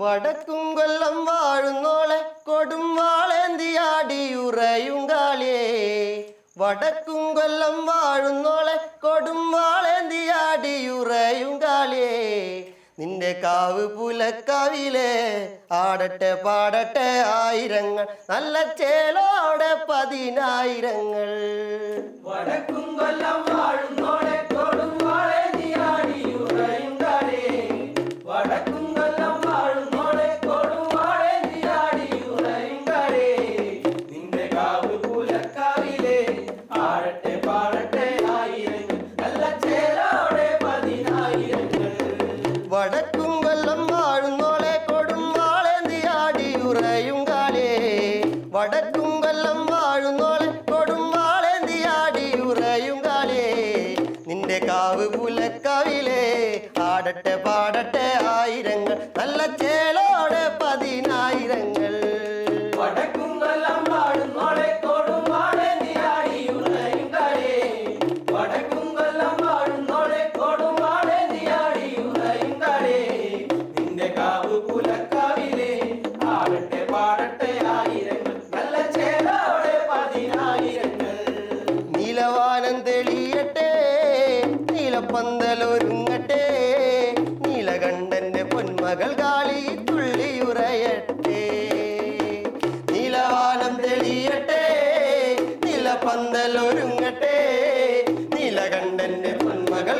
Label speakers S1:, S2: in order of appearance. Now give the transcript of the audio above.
S1: വടക്കും കൊല്ലം വാഴുന്നോളെ കൊടും വാളേന്തിയാടിയുറയും കാളിയേ. വടക്കും കൊല്ലം വാഴുന്നോളെ കൊടും വാളേന്തിയാടിയുറയും കാളിയേ. നിന്റെ കാവ് പുലക്കാവിലെ ആടട്ടെ പാടട്ടെ ആയിരങ്ങൾ നല്ല ചേലോടെ പതിനായിരങ്ങൾ.
S2: വടക്കും വടക്കും കൊല്ലം
S1: വാഴുന്നോളെ കൊടും ഉറയും കാലേ. വടക്കും കൊല്ലം വാഴുന്നോളെ കൊടും ഉറയും കാലേ. നിന്റെ കാവ് പുലക്കാവിലെ ആടട്ടെ പാടട്ടെ ആയിരങ്ങൾ നല്ല ചേലോടെ
S2: പാടട്ടെ ആയിരങ്ങൾ. നല്ല ചേലോടെ പതിനായിരങ്ങൾ.
S1: നീലവാനം തെളിയട്ടെ നീലപ്പന്തലൊരുങ്ങട്ടെ നീലകണ്ഠന്റെ പൊന്മകൾ കാളി തുള്ളിയുറയട്ടെ. നീലവാനം തെളിയട്ടെ നീലപ്പന്തലൊരുങ്ങട്ടെ നീലകണ്ഠന്റെ പൊന്മകൾ